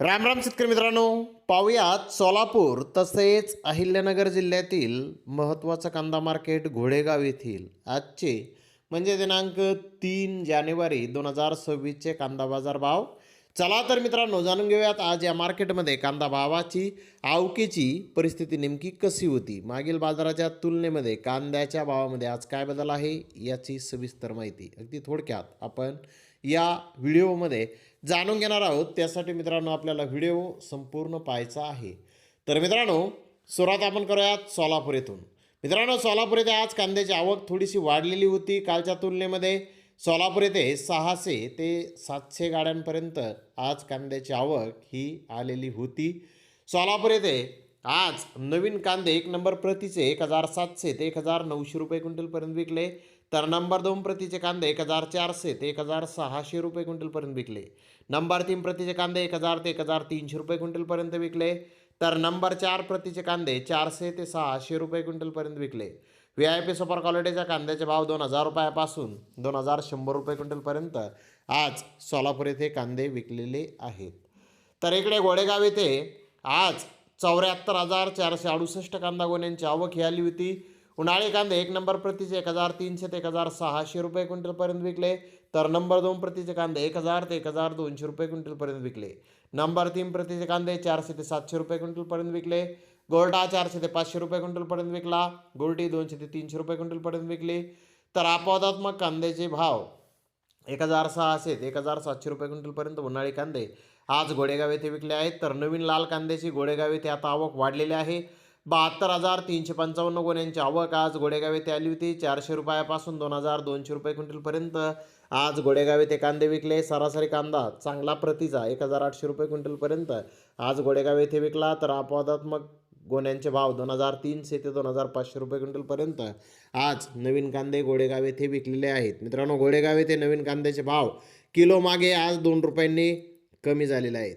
राम राम शेतकरी मित्रांनो. पाहुयात सोलापूर तसेच अहिल्यानगर जिल्ह्यातील महत्त्वाचं कांदा मार्केट घोडेगाव येथील. आजचे म्हणजे दिनांक तीन जानेवारी दोन हजार सव्वीसचे कांदा बाजार भाव चला तर मित्रांनो जाणून घेऊयात आज या मार्केटमध्ये कांदा भावाची आवकेची परिस्थिती नेमकी कशी होती? मागील बाजाराच्या तुलनेमध्ये कांद्याच्या भावामध्ये आज काय बदल आहे याची सविस्तर माहिती अगदी थोडक्यात आपण या व्हिडिओमध्ये जाणून घेणार आहोत. त्यासाठी मित्रांनो आपल्याला व्हिडिओ संपूर्ण पाहायचा आहे. तर मित्रांनो सुरुवात आपण करूयात सोलापूर येथून. मित्रांनो सोलापूर येथे आज कांद्याची आवक थोडीशी वाढलेली होती. कालच्या तुलनेमध्ये सोलापूर येथे सहाशे ते सातशे गाड्यांपर्यंत आज कांद्याची आवक ही आलेली होती. सोलापूर येथे आज नवीन कांदे एक नंबर प्रतीचे एक हजार सातशे ते एक हजार नऊशे रुपये क्विंटलपर्यंत विकले. तर नंबर दोन प्रतीचे कांदे एक हजार चारशे ते एक हजार सहाशे रुपये क्विंटलपर्यंत विकले. नंबर तीन प्रतीचे कांदे एक हजार ते एक हजार तीनशे रुपये क्विंटलपर्यंत विकले. तर नंबर चार प्रतीचे कांदे चारशे ते सहाशे रुपये क्विंटलपर्यंत विकले. व्ही आय पी सुपर क्वालिटीच्या कांद्याचे भाव दोन हजार रुपयापासून दोन हजार शंभर रुपये क्विंटलपर्यंत आज सोलापूर येथे कांदे विकलेले आहेत. तर इकडे गोडेगाव येथे आज चौऱ्याहत्तर हजार चारशे अडुसष्ट कांदा गोण्यांची आवक ही आली होती. उन्हाळी कांदे एक नंबर प्रतीचे एक हजार तीनशे ते एक हजार सहाशे रुपये क्विंटलपर्यंत विकले. तर नंबर दोन प्रतीचे कांदे एक हजार ते एक हजार दोनशे रुपये क्विंटलपर्यंत विकले. नंबर तीन प्रतीचे कांदे चारशे ते सातशे रुपये क्विंटलपर्यंत विकले. गोल्डा चारशे ते पाचशे रुपये क्विंटलपर्यंत विकला. गोल्डी दोनशे ते तीनशे रुपये क्विंटलपर्यंत विकली. तर अपवादात्मक कांद्याचे भाव एक हजार सहाशे ते एक हजार सातशे रुपये क्विंटलपर्यंत उन्हाळी कांदे आज गोडेगाव येथे विकले आहेत. तर नवीन लाल कांद्याची गोडेगाव येथे आता आवक वाढलेली आहे. बहात्तर हजार तीनशे पंचावन्न गुन्ह्यांची आवक. आज गोडेगाव येथे आली होती. चारशे रुपयापासून दोन हजार दोनशे रुपये क्विंटलपर्यंत. आज गोडेगाव येथे कांदे विकले. सरासरी कांदा चांगला प्रतीचा एक हजार आठशे रुपये क्विंटलपर्यंत. आज गोडेगाव येथे विकला तर अपवादात्मक गोण्यांचे भाव दोन हजार तीनशे ते दोन हजार पाचशे रुपये क्विंटलपर्यंत. आज नवीन कांदे गोडेगाव येथे विकलेले आहेत. मित्रांनो गोडेगाव येथे नवीन कांद्याचे भाव किलो मागे आज दोन रुपयांनी कमी झालेले आहेत.